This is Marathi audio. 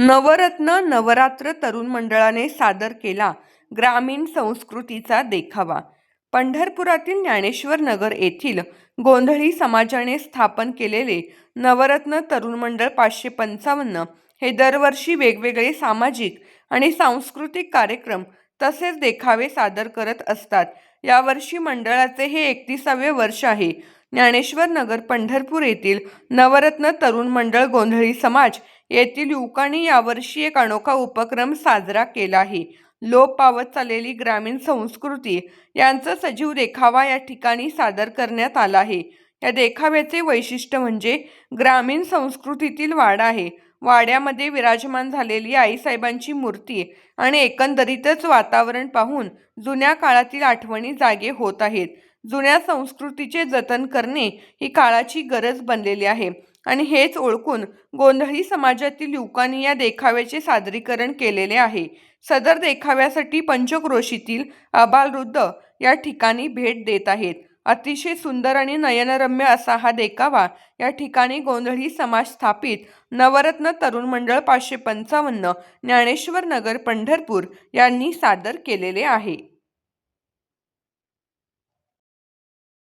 नवरत्न नवरात्र तरुण मंडळाने सादर केला. ग्रामीण संस्कृतीचा देखावा. पंढरपुरातील ज्ञानेश्वर नगर येथील गोंधळी समाजाने स्थापन केलेले नवरत्न तरुण मंडळ पाचशे पंचावन्न हे दरवर्षी वेगवेगळे सामाजिक आणि सांस्कृतिक कार्यक्रम तसेच देखावे सादर करत असतात. यावर्षी मंडळाचे हे एकतीसावे वर्ष आहे. ज्ञानेश्वर नगर पंढरपूर येथील नवरत्न तरुण मंडळ गोंधळी समाज येथील युवकांनी यावर्षी एक अनोखा उपक्रम साजरा केला आहे. लोप पावत चाललेली ग्रामीण संस्कृती यांचा सजीव देखावा या ठिकाणी सादर करण्यात आला आहे. या देखाव्याचे वैशिष्ट्य म्हणजे ग्रामीण संस्कृतीतील वाडा आहे. वाड्यामध्ये विराजमान झालेली आईसाहेबांची मूर्ती आणि एकंदरीतच वातावरण पाहून जुन्या काळातील आठवणी जागे होत आहेत. जुन्या संस्कृतीचे जतन करणे ही काळाची गरज बनलेली आहे. आणि हेच ओळखून गोंधळी समाजातील युवकांनी या देखाव्याचे सादरीकरण केलेले आहे. सदर देखाव्यासाठी पंचक्रोशीतील आबालवृद्ध या ठिकाणी भेट देत आहेत. अतिशय सुंदर आणि नयनरम्य असा हा देखावा या ठिकाणी गोंधळी समाज स्थापित नवरत्न तरुण मंडळ पाचशे पंचावन्न ज्ञानेश्वर नगर पंढरपूर यांनी सादर केलेले आहे.